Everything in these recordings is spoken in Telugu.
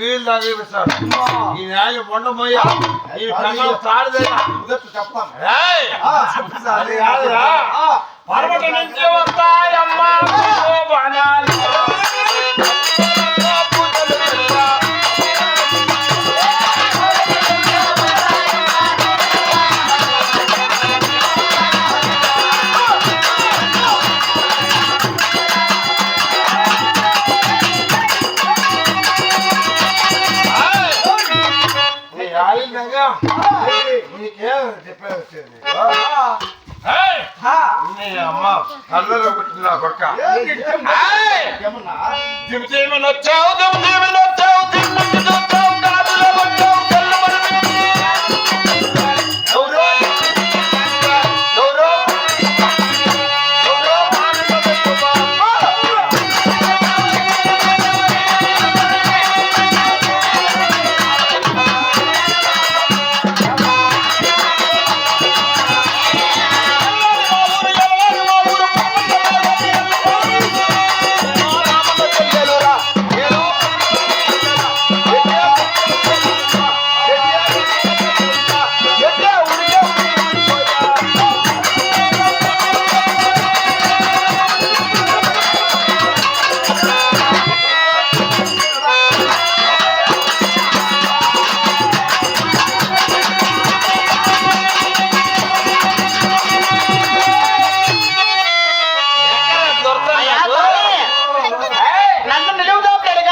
వీళ్ళు ఈ న్యాయం పొండమోయ్యా ఈ సంఘం తాడిదయ్యా చెప్తాను ఏయ్! నుంచి వస్తాయమ్మా. నీకేం చెప్పేది వచ్చేది! నీ అమ్మ కళ్ళలో పుట్టిన దిమ్దేమని వచ్చావు, వచ్చావు,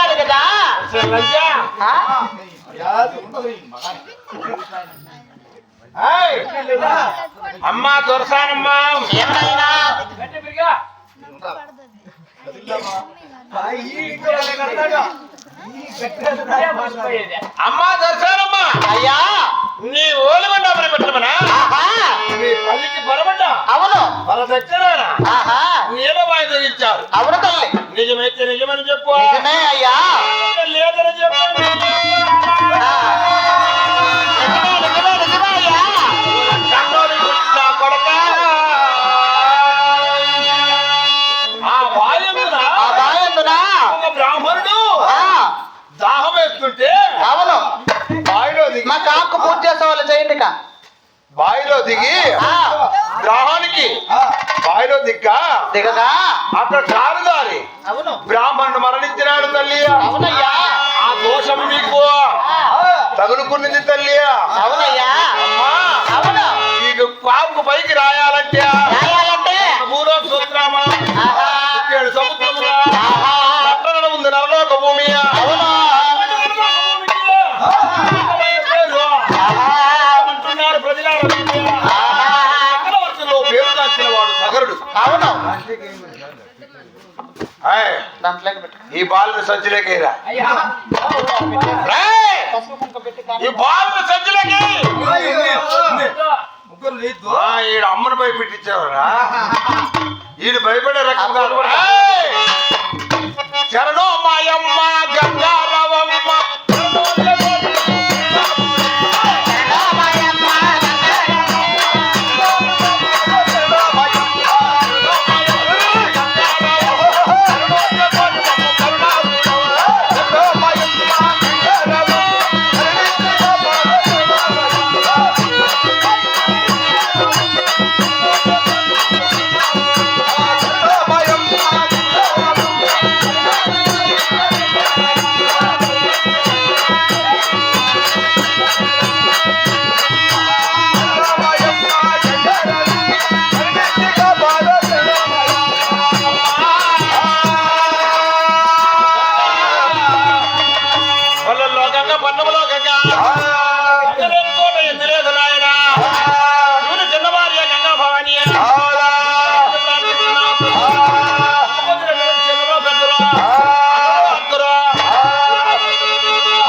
అడిగారు కదా? అమ్మా దొరసానమ్మా. ఏమైనా? అమ్మా అయ్యా. నీ ఓలిమండ పెట్టమనా? ఆహా. నీ పల్లికి పొరబడ్డ అవును వాళ్ళ దగ్గర ఆహా. అవును తల్లి నిజమైతే నిజమని చెప్పు. నిజమే అయ్యా. లేదని చెప్పు. ఆ. నిజమే నిజమే నిజమే అయ్యా కన్నోడి పుట్టిన కొడక? ఆ వాయువున ఆ బాయందునా? ఒక బ్రాహ్మణుడు. ఆ, దాహం వేస్తుంటే అవును. మా కాకు పూజ చేసే వాళ్ళు చేయండి ఇక. బావిలో దిగి గ్రహానికి బావిలో దిక్క? దిగగా అక్కడ కారుదారి అవును. బ్రాహ్మణుడు మరణించినాడు తల్లి అవునయ్యా. ఆ దోషం ఆ, తగులుకున్నది తల్లి అవునయ్యా. అమ్మా. అవును. నీకు పాపుకు పైకి రాయాలంటే ఈ బాల్ పెట్టి ఈ బాల్ ఆ, ఈడు అమ్మను భయపెట్టించావురా. ఈడు భయపడే రకం కాదు! శరణో మాయమ్మ గంగారవమ్మ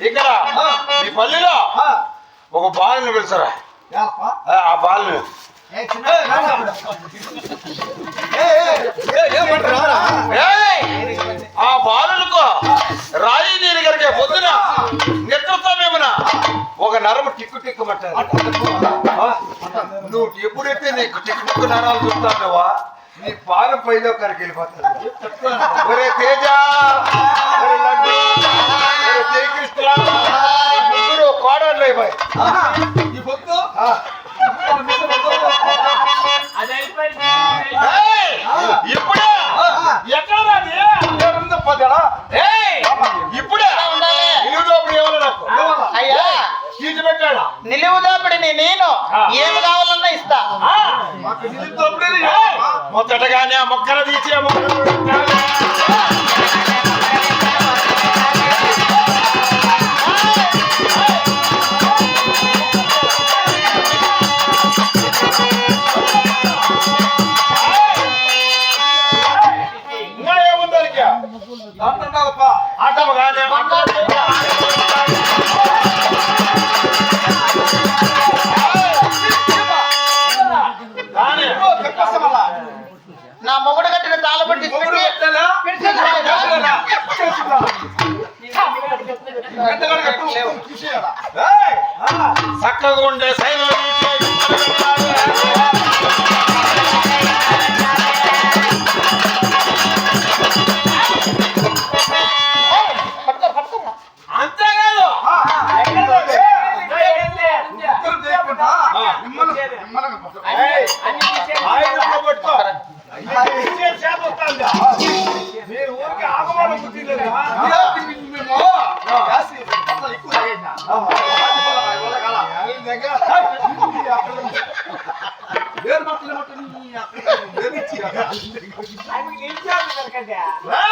ఇక్కడ? ఈ పల్లిలో? ఒక బాలుని పిలుచరా ఆ, బాలుని! ఆ బాలులకు రాయి నీరు కనుక పొద్దున నిద్రతామేమన్నా ఒక నరము టిక్కు టిక్కుమంటారు నువ్వు ఎప్పుడైతే నీకు టిక్కు టిక్కు నరాలు చూస్తావా నీ పాలు పైలో కరికి ఒరే తేజ! అయిపోయి ఈ పొద్దు ఇప్పుడే. ఎక్కడ? ఏయ్! ఇప్పుడే. నిలువుదోపుడు ఏమన్నా అయ్యా. తీసి పెట్టాడా? నిలువుదాపిడిని నేను ఏమి కావాలన్నా ఇస్తా! మొదటగానే మొక్కలు తీసి మొక్కలు చక్కగా ఉండే సైన్యం ఏయ్, ఏయ్,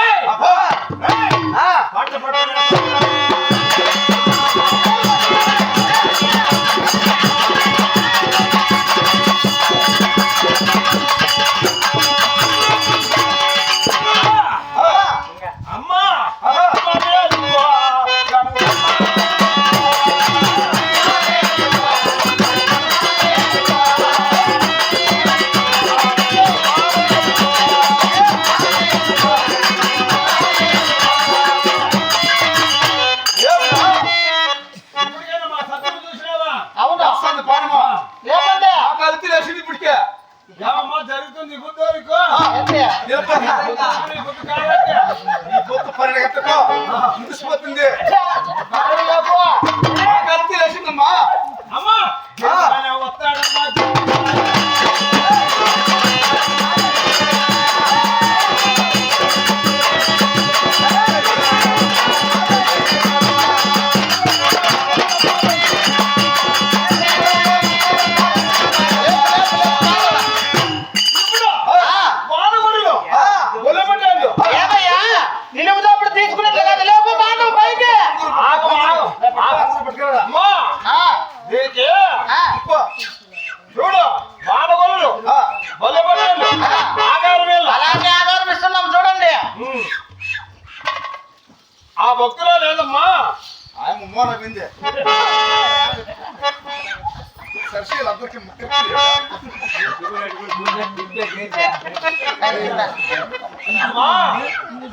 అమ్మా,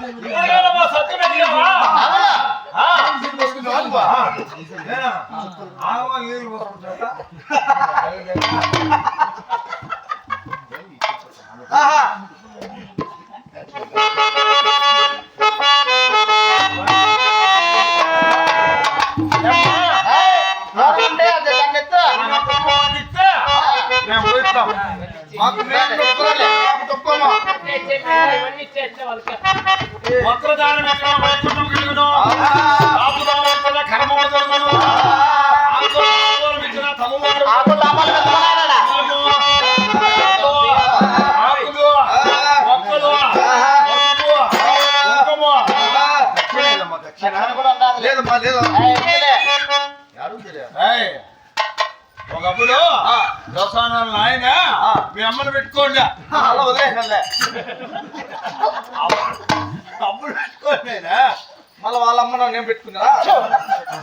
ఇప్పుడేనమ్మా సత్యం ఎక్కావా? అవునా ఆ, తీసుకున్నావా ఆ, నేనా? ఆగమా, నీళ్ళు పోసుకుంటావా? ఆహా పోయిస్తాం. మాకు వస్త్రదానం ఎక్కడ వైకుంఠం కలుగును. లేదమ్మా లేదు వద్దులే. ఏయ్, ఒకప్పుడు దోసానాలు నాయన మీ అమ్మను పెట్టుకోండి. అలా వదిలేసిందే అప్పుడు పెట్టుకోండి మళ్ళీ వాళ్ళ అమ్మ నేను పెట్టుకున్నా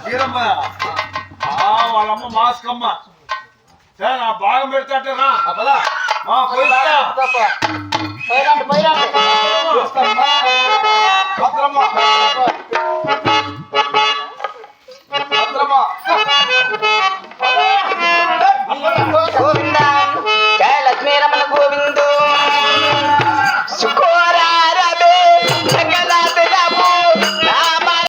వీరమ్మ. వాళ్ళమ్మ మాస్కమ్మ సరే నా భాగం పెడతాంటారా అబ్బలా మా పోయిస్తా పోయిరా